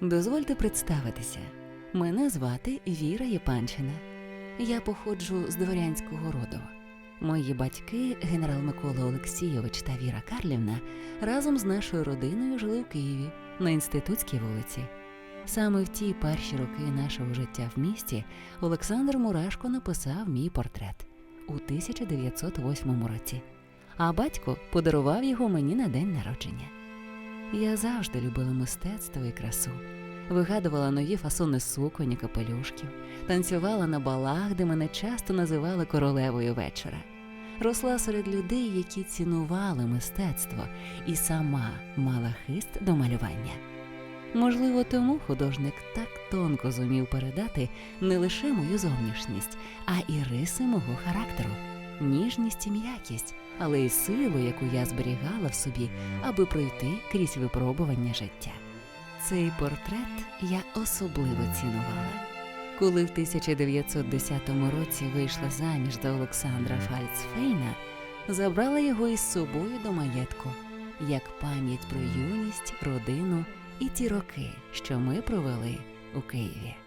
Дозвольте представитися. Мене звати Віра Єпанчина. Я походжу з дворянського роду. Мої батьки, генерал Микола Олексійович та Віра Карлівна, разом з нашою родиною жили в Києві на інститутській вулиці. Саме в ті перші роки нашого життя в місті Олександр Мурашко написав мій портрет у 1908 році, а батько подарував його мені на день народження. Я завжди любила мистецтво і красу, вигадувала нові фасони суконь і капелюшків, танцювала на балах, де мене часто називали королевою вечора. Росла серед людей, які цінували мистецтво, і сама мала хист до малювання. Можливо, тому художник так тонко зумів передати не лише мою зовнішність, а і риси мого характеру, ніжність і м'якість, але й силу, яку я зберігала в собі, аби пройти крізь випробування життя. Цей портрет я особливо цінувала. Коли в 1910 році вийшла заміж за Олександра Фальцфейна, забрала його із собою до маєтку, як пам'ять про юність, родину і ті роки, що ми провели у Києві.